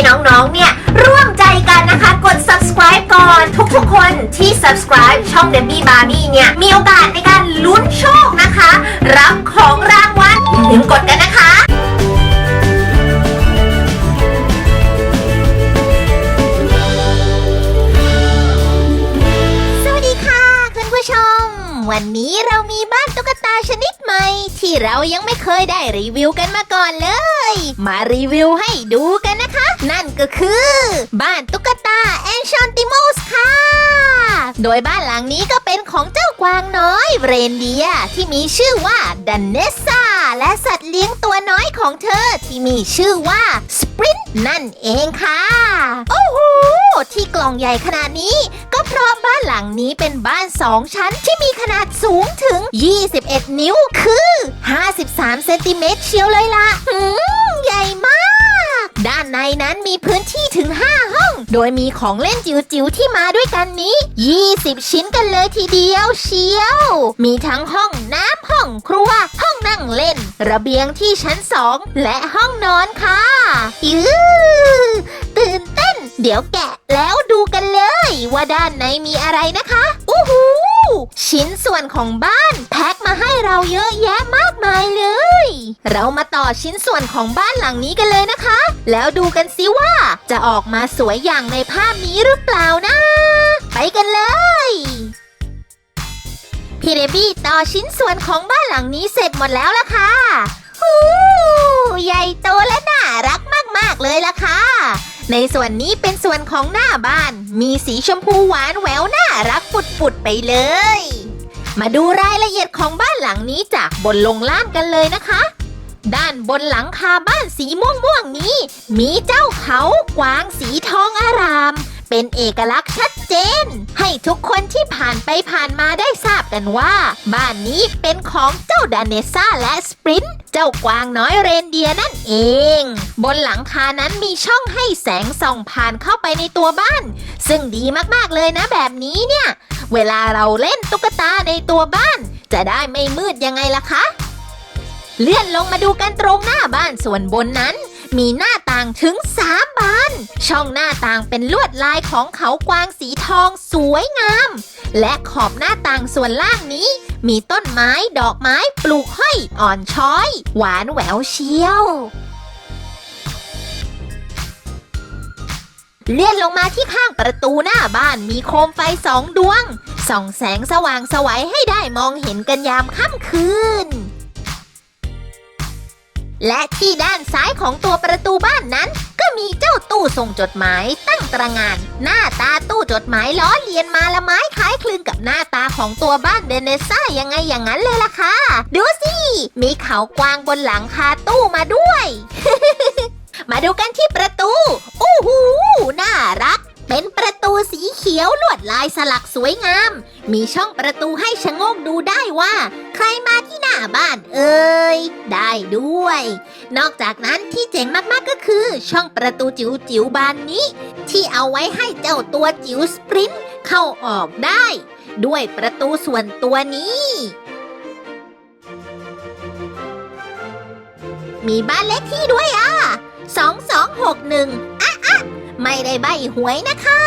ให้น้องๆ เนี่ย ร่วมใจกันนะคะ กด subscribe ก่อน ทุกๆ คนที่ subscribe ช่อง Debbie Barbie เนี่ย มีโอกาสในการลุ้นโชคนะคะ รับของรางวัลอย่าลืมกดกันนะคะสวัสดีค่ะคุณผู้ชมวันนี้เรามีบ้านตุ๊กตา ที่เรายังไม่เคยได้รีวิวกันมาก่อนเลย มารีวิวให้ดูกันนะคะ นั่นก็คือ บ้านตุ๊กตาแอนชอนติโมสค่ะ โดยบ้านหลังนี้ก็เป็นของเจ้ากวางน้อย เรนเดียที่มีชื่อว่าดันเนสซาและสัตว์เลี้ยงตัวน้อยของเธอที่มีชื่อว่าสปรินนั่นเองค่ะ โอ้โหที่กล่องใหญ่ขนาดนี้ ก็เพราะบ้านหลังนี้เป็นบ้านสองชั้นที่มีขนาดสูงถึง 21 นิ้วคือ53 เซนติเมตรเชียวเลยล่ะหืมใหญ่มาก ด้านในนั้นมีพื้นที่ถึง 5 ห้อง โดยมีของเล่นจิ๋วๆที่มาด้วยกันนี้ 20 ชิ้นกันเลยทีเดียวเชียว มีทั้งห้องน้ำห้องครัว ห้องนั่งเล่น ระเบียงที่ชั้น 2 และห้องนอนค่ะยือตื่นเต้น เดี๋ยวแกะแล้วดูกันเลย ว่าด้านในมีอะไรนะคะอู้หู ชิ้นส่วนของบ้าน แพ็คมาให้เราเยอะแยะมากมายเลย เรามาต่อชิ้นส่วนของบ้านหลังนี้กันเลยนะคะ แล้วดูกันสิว่า จะออกมาสวยอย่างในภาพนี้หรือเปล่านะ ไปกันเลยพี่เรบี้ต่อชิ้นส่วนของบ้านหลังนี้เสร็จหมดแล้วล่ะค่ะฮู้ใหญ่โตและน่ารักมาก ๆ เลยล่ะค่ะ ในส่วนนี้เป็นส่วนของหน้าบ้าน มีสีชมพูหวานแหววน่ารักปุดๆไปเลย มาดูรายละเอียดของบ้านหลังนี้จากบนลงล่างกันเลยนะคะ ด้านบนหลังคาบ้านสีม่วงม่วงๆนี้ มีเจ้าเขากวางสีทองอาราม เป็นเอกลักษณ์ชัดเจน ให้ทุกคนที่ผ่านไปผ่านมาได้ทราบกันว่า บ้านนี้เป็นของเจ้าดานเนซ่าและสปรินต์เจ้ากวางน้อยเรนเดียนั่นเอง บนหลังคานั้นมีช่องให้แสงส่องผ่านเข้าไปในตัวบ้าน ซึ่งดีมากๆเลยนะแบบนี้เนี่ย เวลาเราเล่นตุ๊กตาในตัวบ้าน จะได้ไม่มืดยังไงล่ะคะ เลื่อนลงมาดูกันตรงหน้าบ้านส่วนบนนั้น มีหน้าต่างถึง 3 บาน ช่องหน้าต่างเป็นลวดลายของเขากวางสีทองสวยงาม และขอบหน้าต่างส่วนล่างนี้ มีต้นไม้ดอกไม้ปลูกห้อยอ่อนช้อย หวานแหววเชียวเลื่อนลงมาที่ข้างประตูหน้าบ้านมีโคมไฟสองดวง ส่องแสงสว่างสวัยให้ได้มองเห็นกันยามค่ำคืน และที่ด้านซ้ายของตัวประตูบ้านนั้น ก็มีเจ้าตู้ส่งจดหมายตั้งตระงาน หน้าตาตู้จดหมายล้อเลียนมาละไม้คล้ายคลึงกับหน้าตาของตัวบ้านเดเนซ่ายังไงอย่างนั้นเลยล่ะค่ะ ดูสิ มีเขากวางบนหลังคาตู้มาด้วย มาดูกันที่ประตู อู้หูน่ารัก เป็นประตูสีเขียวลวดลายสลักสวยงาม มีช่องประตูให้ชะโงกดูได้ว่า ใครมาที่หน้าบ้านเอ่ยได้ด้วย นอกจากนั้นที่เจ๋งมากๆก็คือ ช่องประตูจิ๋วจิ๋วๆบานนี้ ที่เอาไว้ให้เจ้าตัวจิ๋วสปรินต์เข้าออกได้ ด้วยประตูส่วนตัวนี้มีบ้านเลขที่ด้วยอะ 2261อะอะ ไม่ได้ใบหวยนะคะ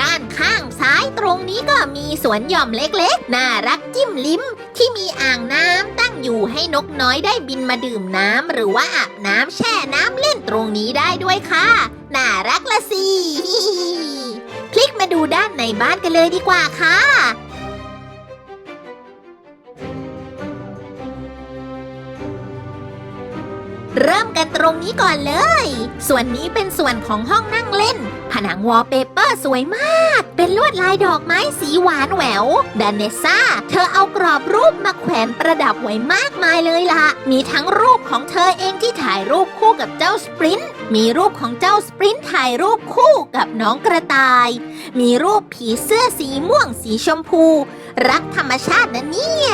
ด้านข้างซ้ายตรงนี้ก็มีสวนหย่อมเล็กๆ น่ารักจิ้มลิ้ม ที่มีอ่างน้ำตั้งอยู่ให้นกน้อยได้บินมาดื่มน้ำหรือว่าอาบน้ำแช่น้ำเล่นตรงนี้ได้ด้วยค่ะ น่ารักละสิคลิกมาดูด้านในบ้านกันเลยดีกว่าค่ะ เริ่มกันตรงนี้ก่อนเลย ส่วนนี้เป็นส่วนของห้องนั่งเล่น ผนังวอลเปเปอร์สวยมาก เป็นลวดลายดอกไม้สีหวานแหววดนเนซ่า เธอเอากรอบรูปมาแขวนประดับไว้มากมายเลยล่ะ มีทั้งรูปของเธอเองที่ถ่ายรูปคู่กับเจ้าสปรินต์มีรูปของเจ้าสปรินต์ถ่ายรูปคู่กับน้องกระต่าย มีรูปผีเสื้อสีม่วงสีชมพู รักธรรมชาตินะเนี่ย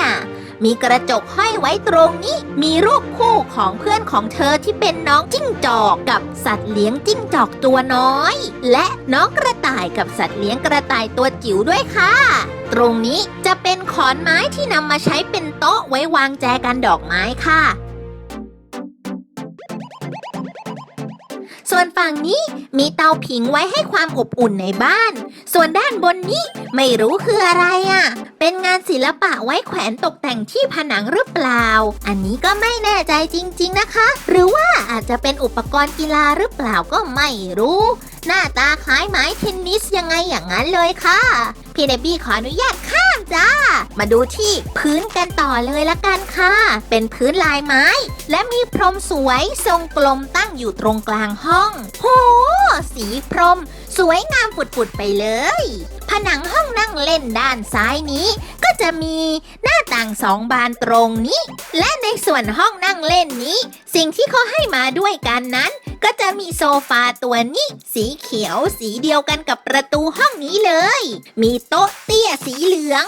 มีกระจกห้อยไว้ตรงนี้ มีรูปคู่ของเพื่อนของเธอที่เป็นน้องจิ้งจอกกับสัตว์เลี้ยงจิ้งจอกตัวน้อย และน้องกระต่ายกับสัตว์เลี้ยงกระต่ายตัวจิ๋วด้วยค่ะ ตรงนี้จะเป็นขอนไม้ที่นำมาใช้เป็นโต๊ะไว้วางแจกันดอกไม้ค่ะ ส่วนฝั่งนี้มีเตาผิงไว้ให้ความอบอุ่นในบ้าน ส่วนด้านบนนี้ไม่รู้คืออะไรอะ่ะ เป็นงานศิลปะไว้แขวนตกแต่งที่ผนังหรือเปล่า อันนี้ก็ไม่แน่ใจจริง ๆนะคะ หรือว่าอาจจะเป็นอุปกรณ์กีฬาหรือเปล่าก็ไม่รู้ หน้าตาคล้ายไม้เทนนิสยังไงอย่างนั้นเลยค่ะ พี่เดบี้ขออนุญาตข้าม จ้า มาดูที่พื้นกันต่อเลยละกันค่ะ เป็นพื้นลายไม้ และมีพรมสวยทรงกลมตั้งอยู่ตรงกลางห้อง โห สีพรม สวยงามฝุดๆไปเลย ผนังห้องนั่งเล่นด้านซ้ายนี้ จะมีหน้าต่างสองบานตรงนี้ และในส่วนห้องนั่งเล่นนี้ สิ่งที่เขาให้มาด้วยกันนั้น ก็จะมีโซฟาตัวนี้ สีเขียวสีเดียวกันกับประตูห้องนี้เลย มีโต๊ะเตี้ยสีเหลือง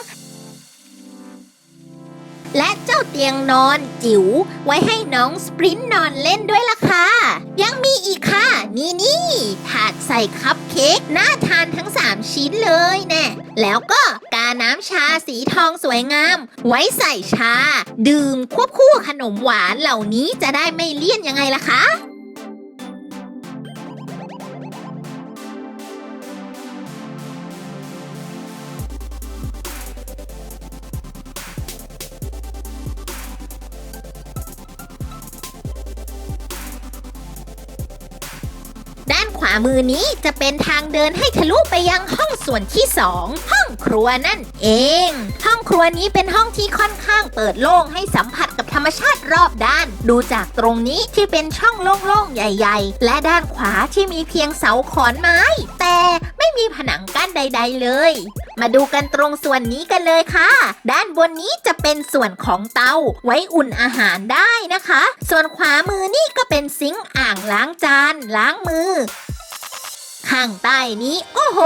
และเจ้าเตียงนอนจิ๋วไว้ให้น้องสปรินต์นอนเล่นด้วยล่ะค่ะ ยังมีอีกค่ะ นี่นี่ถาดใส่คัพเค้กน่าทานทั้ง 3 ชิ้นเลยแน่แล้วก็าน้ำชาสีทองสวยงาม ไว้ใส่ชา ดื่มควบคู่ขนมหวานเหล่านี้จะได้ไม่เลี่ยนยังไงล่ะคะ ด้านขวามือนี้จะเป็นทางเดินให้ทะลุไปยังห้องส่วนที่สองห้องครัวนั่นเอง ห้องครัวนี้เป็นห้องที่ค่อนข้างเปิดโล่งให้สัมผัสกับธรรมชาติรอบด้าน ดูจากตรงนี้ที่เป็นช่องโล่งๆใหญ่ ๆ และด้านขวาที่มีเพียงเสาขอนไม้ แต่ไม่มีผนังกั้นใด ๆ เลย มาดูกันตรงส่วนนี้กันเลยค่ะ ด้านบนนี้จะเป็นส่วนของเตาไว้อุ่นอาหารได้ นะคะ ส่วนขวามือนี่ก็เป็นซิงค์อ่างล้างจาน ล้างมือ ข้างใต้นี้ โอ้โห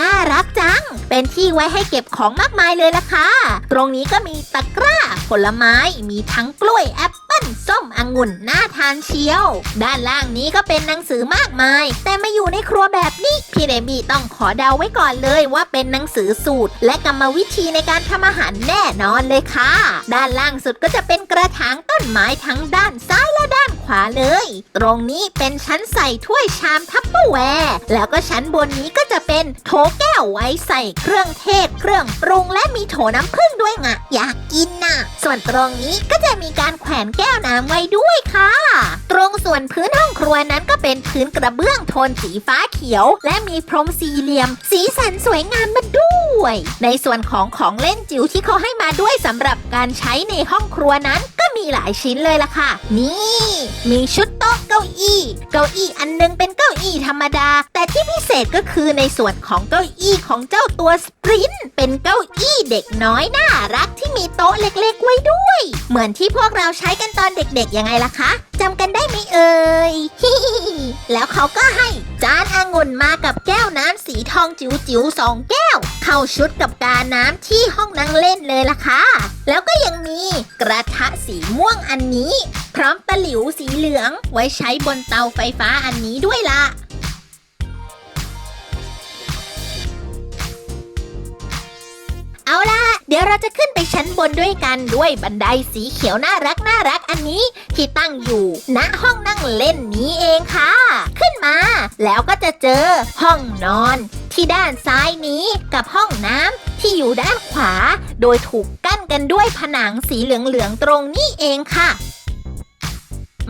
น่ารักจัง เป็นที่ไว้ให้เก็บของมากมายเลยล่ะค่ะ ตรงนี้ก็มีตะกร้า ผลไม้ มีทั้งกล้วยแอปเปิ้ล ส้มองุ่น น่าทานเชียว ด้านล่างนี้ก็เป็นหนังสือมากมาย แต่มาอยู่ในครัวแบบนี้ พี่เดมี่ต้องขอเดาไว้ก่อนเลยว่าเป็นหนังสือสูตร และกรรมวิธีในการทำอาหารแน่นอนเลยค่ะ ด้านล่างสุดก็จะเป็นกระถางต้นไม้ทั้งด้านซ้ายและด้าน วาเลย ตรงนี้เป็นชั้นใส่ถ้วยชามทัพเปอร์แวร์แล้วก็ชั้นบนนี้ก็จะเป็นโถแก้วไว้ใส่เครื่องเทศ เครื่องปรุงและมีโถน้ำผึ้งด้วยงะอยากกินน่ะ ส่วนตรงนี้ก็จะมีการแขวนแก้วน้ำไว้ด้วยค่ะ ตรงส่วนพื้นห้องครัวนั้นก็เป็นพื้นกระเบื้องโทนสีฟ้าเขียว และมีพรมสี่เหลี่ยม สีสันสวยงามมาด้วย ในส่วนของของเล่นจิ๋วที่เขาให้มาด้วยสำหรับการใช้ในห้องครัวนั้น มีหลายชิ้นเลยล่ะค่ะ นี่ มีชุดโต๊ะเก้าอี้ เก้าอี้อันนึงเป็นเก้าอี้ธรรมดา แต่ที่พิเศษก็คือในส่วนของเก้าอี้ของเจ้าตัวสปรินต์เป็นเก้าอี้เด็กน้อยน่ารักที่มีโต๊ะเล็กๆไว้ด้วย เหมือนที่พวกเราใช้กันตอนเด็กๆยังไงล่ะคะจำกันได้ไหมเอ่ย แล้วเขาก็ให้ จานองุ่นมากับแก้วน้ำสีทองจิ๋วๆสองแก้ว เข้าชุดกับกาน้ำที่ห้องนั่งเล่นเลยล่ะค่ะ แล้วก็ยังมีกระทะสีม่วงอันนี้ พร้อมตะหลิวสีเหลืองไว้ใช้บนเตาไฟฟ้าอันนี้ด้วยล่ะ เอาล่ะ เดี๋ยวเราจะขึ้นไปชั้นบนด้วยกันด้วยบันไดสีเขียวน่ารักน่ารักอันนี้ที่ตั้งอยู่ณห้องนั่งเล่นนี้เองค่ะ ขึ้นมา แล้วก็จะเจอห้องนอน ที่ด้านซ้ายนี้กับห้องน้ำที่อยู่ด้านขวา โดยถูกกั้นกันด้วยผนังสีเหลืองๆตรงนี้เองค่ะ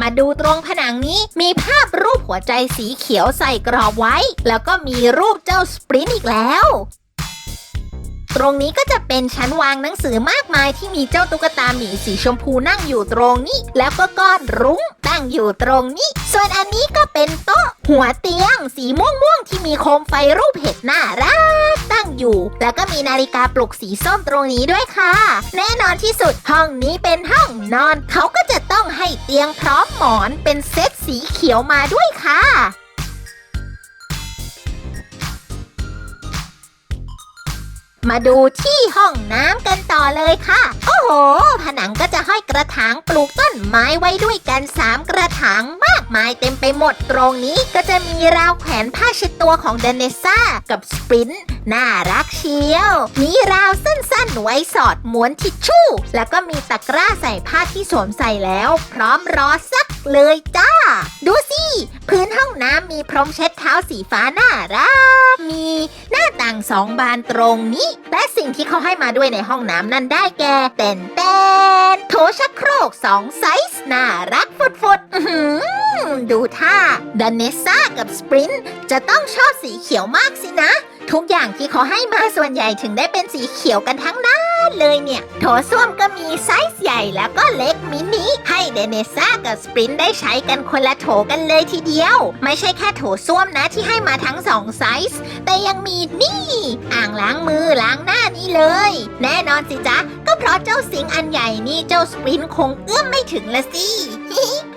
มาดูตรงผนังนี้มีภาพรูปหัวใจสีเขียวใส่กรอบไว้ แล้วก็มีรูปเจ้าสปรินต์อีกแล้ว รงนี้ก็จะเป็นชั้นวางหนังสือมากมายที่มีเจ้าตุ๊กตาหมีสีชมพูนั่งอยู่ตรงนี้ แล้วก็ก้อนรุ้งตั้งอยู่ตรงนี้ ส่วนอันนี้ก็เป็นโต๊ะ หัวเตียง สีม่วงม่วงที่มีโคมไฟรูปเห็ดน่ารักตั้งอยู่ แล้วก็มีนาฬิกาปลุกสีส้มตรงนี้ด้วยค่ะ แน่นอนที่สุดห้องนี้เป็นห้องนอน เขาก็จะต้องให้เตียงพร้อมหมอนเป็นเซตสีเขียวมาด้วยค่ะ มาดูที่ห้องน้ำกันต่อเลยค่ะ โอ้โห ผนังก็จะห้อยกระถางปลูกต้นไม้ไว้ด้วยกัน 3 กระถางมากมายเต็มไปหมดตรงนี้ก็จะมีราวแขวนผ้าเช็ดตัวของเดนเนซ่ากับสปริน น่ารักเชียว มีราวสั้นๆ ไว้สอดม้วนทิชชู่ แล้วก็มีตะกร้าใส่ผ้าที่สวมใส่แล้ว พร้อมรอซักเลยจ้า ดูสิ พื้นห้องน้ำมีพรมเช็ดเท้าสีฟ้าน่ารัก มีหน้าต่างสองบานตรงนี้ และสิ่งที่เขาให้มาด้วยในห้องน้ำนั้นได้แก่เต้นเต้นโถชักโครกสองไซส์น่ารักฟุดๆดูท่าดันเนซ่ากับสปรินต์จะต้องชอบสีเขียวมากสินะ ทุกอย่างที่เขาให้มาส่วนใหญ่ถึงได้เป็นสีเขียวกันทั้งนั้นเลยเนี่ย โถส้วมก็มีไซส์ใหญ่แล้วก็เล็กมินิ ให้เดเนซ่ากับสปรินต์ได้ใช้กันคนละโถกันเลยทีเดียว ไม่ใช่แค่โถส้วมนะที่ให้มาทั้งสองไซส์ แต่ยังมีนี่ อ่างล้างมือล้างหน้านี่เลย แน่นอนสิจ๊ะ ก็เพราะเจ้าสิงอันใหญ่นี่เจ้าสปรินต์คงเอื้อมไม่ถึงละสิ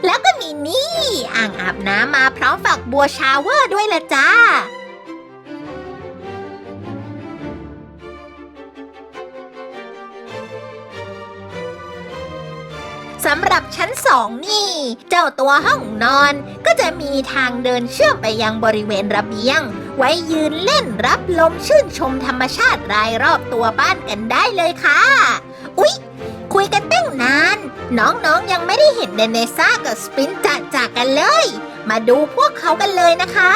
แล้วก็มีนี่ อ่างอาบน้ำมาพร้อมฝักบัวชาวเวอร์ด้วยละจ้า สำหรับชั้นสองนี่ เจ้าตัวห้องนอนก็จะมีทางเดินเชื่อมไปยังบริเวณระเบียง ไว้ยืนเล่นรับลมชื่นชมธรรมชาติรายรอบตัวบ้านกันได้เลยค่ะ อุ๊ย คุยกันตั้งนาน น้องๆยังไม่ได้เห็นเดเนซ่ากับสปินจะจากกันเลย มาดูพวกเขากันเลยนะคะ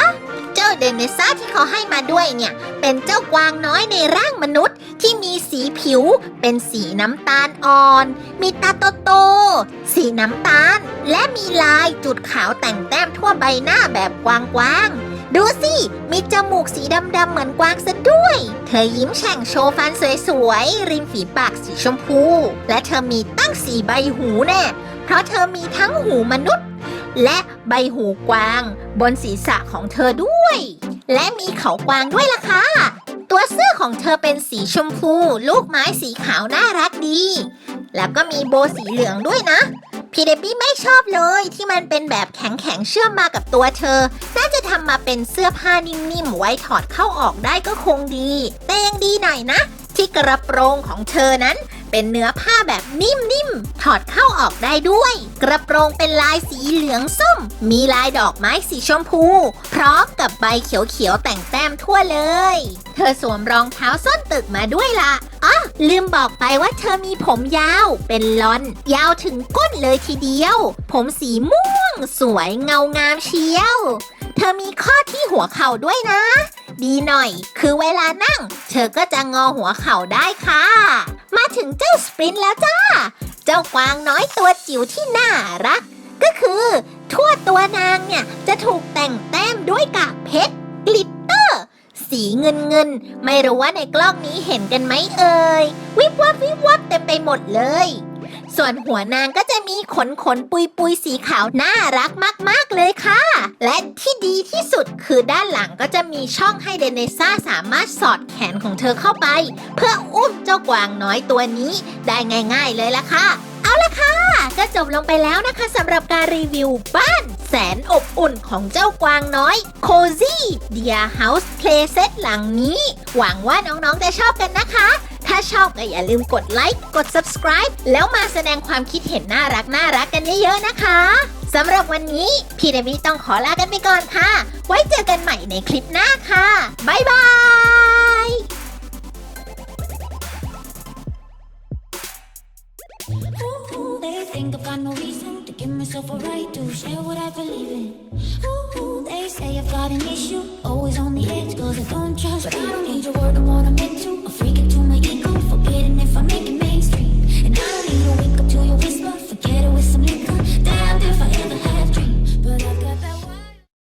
เจ้าเดเนซ่าที่เขาให้มาด้วยเนี่ย เป็นเจ้ากวางน้อยในร่างมนุษย์ที่มี สีผิว เป็นสีน้ำตาลอ่อน มีตาโตๆสีน้ำตาล และมีลายจุดขาวแต่งแต้มทั่วใบหน้าแบบกว้างๆ ดูสิ มีจมูกสีดำๆเหมือนกวางซะด้วย เธอยิ้มแฉ่งโชว์ฟันสวยๆ ริมฝีปากสีชมพู และเธอมีตั้งสีใบหูแน่ เพราะเธอมีทั้งหูมนุษย์ และใบหูกวาง บนศีรษะของเธอด้วย และมีเขากวางด้วยล่ะค่ะ ตัวเสื้อของเธอเป็นสีชมพู ลูกไม้สีขาวน่ารักดี แล้วก็มีโบสีเหลืองด้วยนะ พี่เดบบี้ไม่ชอบเลยที่มันเป็นแบบแข็งๆเชื่อมมากับตัวเธอ น่าจะทำมาเป็นเสื้อผ้านิ่มๆไว้ถอดเข้าออกได้ก็คงดี แต่ยังดีหน่อยนะ ที่กระโปรงของเธอนั้น เป็นเนื้อผ้าแบบนิ่มๆ ถอดเข้าออกได้ด้วย กระโปรงเป็นลายสีเหลืองส้ม มีลายดอกไม้สีชมพู พร้อมกับใบเขียวๆแต่งแต้มทั่วเลย เธอสวมรองเท้าส้นตึกมาด้วยล่ะอ๋อลืมบอกไปว่าเธอมีผมยาว เป็นลอน ยาวถึงก้นเลยทีเดียว ผมสีม่วง สวยเงางามเชียว เธอมีข้อที่หัวเข่าด้วยนะ ดีหน่อย คือเวลานั่ง เธอก็จะงอหัวเข่าได้ค่ะ มาถึงเจ้าสปรินต์แล้วจ้า เจ้ากวางน้อยตัวจิ๋วที่น่ารัก ก็คือ ทั่วตัวนางเนี่ย จะถูกแต่งแต้มด้วยกากเพชรกลิตเตอร์ สีเงินเงิน ไม่รู้ว่าในกล้องนี้เห็นกันไหมเอ่ย วิบวับวิบวับเต็มไปหมดเลย ส่วนหัวนางก็จะมีขนขนปุยปุยสีขาวน่ารักมาก ๆ เลยค่ะ และที่ดีที่สุดคือด้านหลังก็จะมีช่องให้เดเนซ่าสามารถสอดแขนของเธอเข้าไป เพื่ออุ้มเจ้ากวางน้อยตัวนี้ได้ง่าย ๆ เลยละค่ะ เอาละค่ะ ก็จบลงไปแล้วนะคะสำหรับการรีวิวบ้านแสนอบอุ่นของเจ้ากวางน้อย Cozy Dear House Playset หลังนี้ หวังว่าน้องๆจะชอบกันนะคะ ถ้าชอบก็อย่าลืมกดไลค์กด subscribe แล้วมาแสดงความคิดเห็นน่ารักน่ารักกันเยอะๆนะคะสำหรับวันนี้พี่เดมี่ต้องขอลากันไปก่อนค่ะ ไว้เจอกันใหม่ในคลิปหน้าค่ะบ๊ายบาย they think I've got no reason to give myself a right to share what I believe in.